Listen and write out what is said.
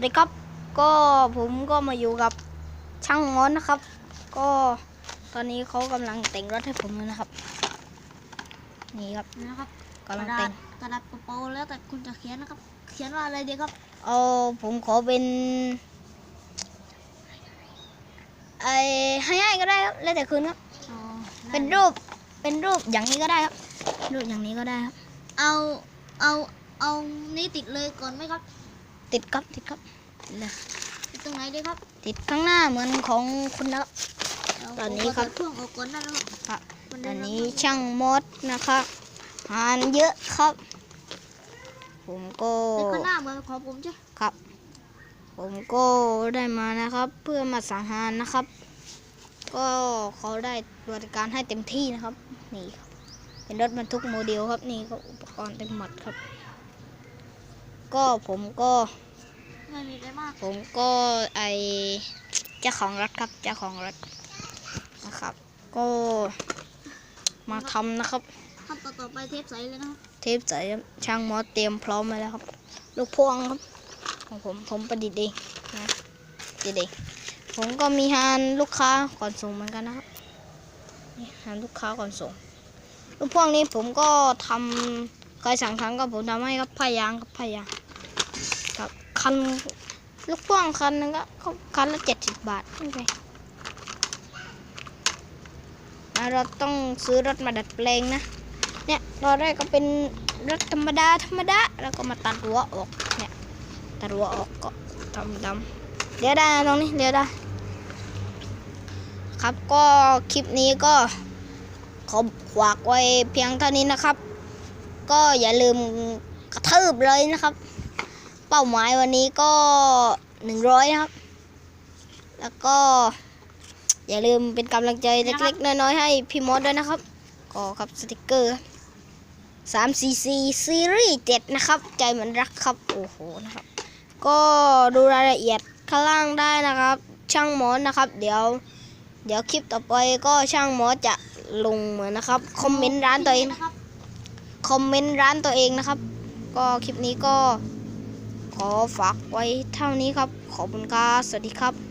วัสดีครับ ก็ผมก็มาอยู่กับช่างมอนนะครับ ก็ตอนนี้เขากำลังแต่งรถให้ผมอยู่นะครับ นี่ครับนะครับกำลังกระแต่ดางษกระดาษเปาๆแล้วแต่คุณจะเขียนนะครับ เขียนว่าอะไรดีครับเอาผมขอเป็นไอ้ให้ให้ก็ได้ครับแล้วแต่คืนครับอ๋อเป็นรูปเป็นรูปอย่างนี้ก็ได้ครับ รูปอย่างนี้ก็ได้ครับ เอาเอาเอานี่ติดเลยก่อนไหมครับ ติดครับติดครับติดเลยติดตรงไหนดีครับ ติดข้างหน้าเหมือนของคุณนะครับเาตอนนี้ครับเาช่วงออกก่อนได้แล้วครับครับมันตได้อนรับนี้ช่างมดนะครับหานเยอะครับ ผมก็ติดข้างหน้าเหมือนของผมใช่ครับ ผมก็ได้มานะครับ เพื่อมาสังหารนะครับ ก็เขาได้บริการให้เต็มที่นะครับนี่ครับเป็นรถบรรทุกโมเดลครับนี่ก็อุปกรณ์เต็มหมดครับ ก็ผมก็ไม่มีอะไรมาก ผมก็ไอเจ้าของรถครับเจ้าของรถนะครับ ก็มาทำนะครับขั้นตอนต่อไปเทปใสเลยนะครับเทปใส่ช่างมอสเตรียมพร้อมไว้แล้วครับ ลูกพ่วงครับของผมผมประดิษฐ์เองนะประดิษฐ์เองผมก็มีฮานลูกค้าก่อนส่งเหมือนกันนะครับนี่ฮานลูกค้าก่อนส่งลูกพ่วงนี้ผมก็ทำเคยสั่งครั้งก็ผมทำให้ครับผ้ายางครับผ้ายาง คันลูกพ่วงคันนึงก็คันละเจ็ดสิบบาทไม่แพงแล้วเราต้องซื้อรถมาดัดแปลงนะ เนี่ยตอนแรกก็เป็นรถธรรมดาธรรมดา แล้วก็มาตัดรั้วออก เนี่ย ตัดรั้วออกก็ทำดำเดี๋ยวได้นะตรงนี้เดี๋ยวได้ ครับก็คลิปนี้ก็ขอขวากไว้เพียงเท่านี้นะครับ ก็อย่าลืมกระทืบเลยนะครับ เป้าหมายวันนี้ก็หนึ่งร้อยนะครับ แล้วก็ อย่าลืมเป็นกำลังใจเล็กๆ น้อยๆ ให้พี่มดด้วยนะครับ ก็ครับสติกเกอร์สามซีซีซีรีส์เจ็ดนะครับ ใจเหมือนรักครับ โอ้โหนะครับ ก็ดูรายละเอียดข้างล่างได้นะครับ ช่างหมอนนะครับ เดี๋ยว เดี๋ยวคลิปต่อไปก็ช่างหมอจะลงเหมือนนะครับ คอมเมนต์ร้านตัวเองนะครับคอมเมนต์ร้านตัวเองนะครับ ก็คลิปนี้ก็ ขอฝากไว้เท่านี้ครับ ขอบคุณครับ สวัสดีครับ